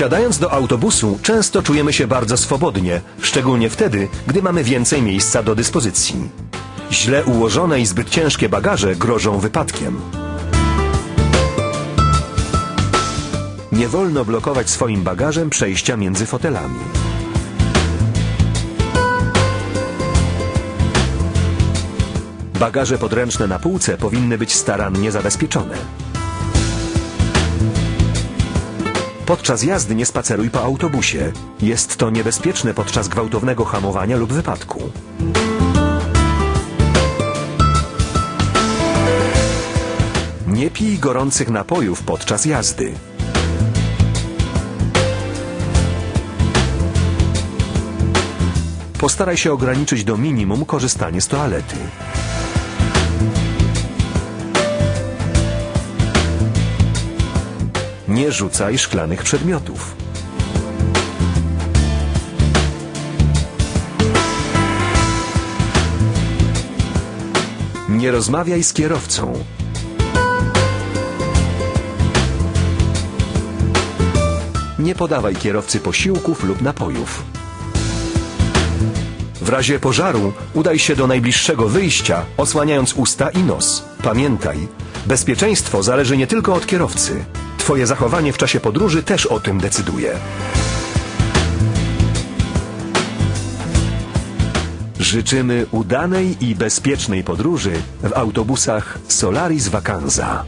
Wsiadając do autobusu, często czujemy się bardzo swobodnie, szczególnie wtedy, gdy mamy więcej miejsca do dyspozycji. Źle ułożone i zbyt ciężkie bagaże grożą wypadkiem. Nie wolno blokować swoim bagażem przejścia między fotelami. Bagaże podręczne na półce powinny być starannie zabezpieczone. Podczas jazdy nie spaceruj po autobusie. Jest to niebezpieczne podczas gwałtownego hamowania lub wypadku. Nie pij gorących napojów podczas jazdy. Postaraj się ograniczyć do minimum korzystanie z toalety. Nie rzucaj szklanych przedmiotów. Nie rozmawiaj z kierowcą. Nie podawaj kierowcy posiłków lub napojów. W razie pożaru udaj się do najbliższego wyjścia, osłaniając usta i nos. Pamiętaj, bezpieczeństwo zależy nie tylko od kierowcy. Twoje zachowanie w czasie podróży też o tym decyduje. Życzymy udanej i bezpiecznej podróży w autobusach Solaris Vacanza.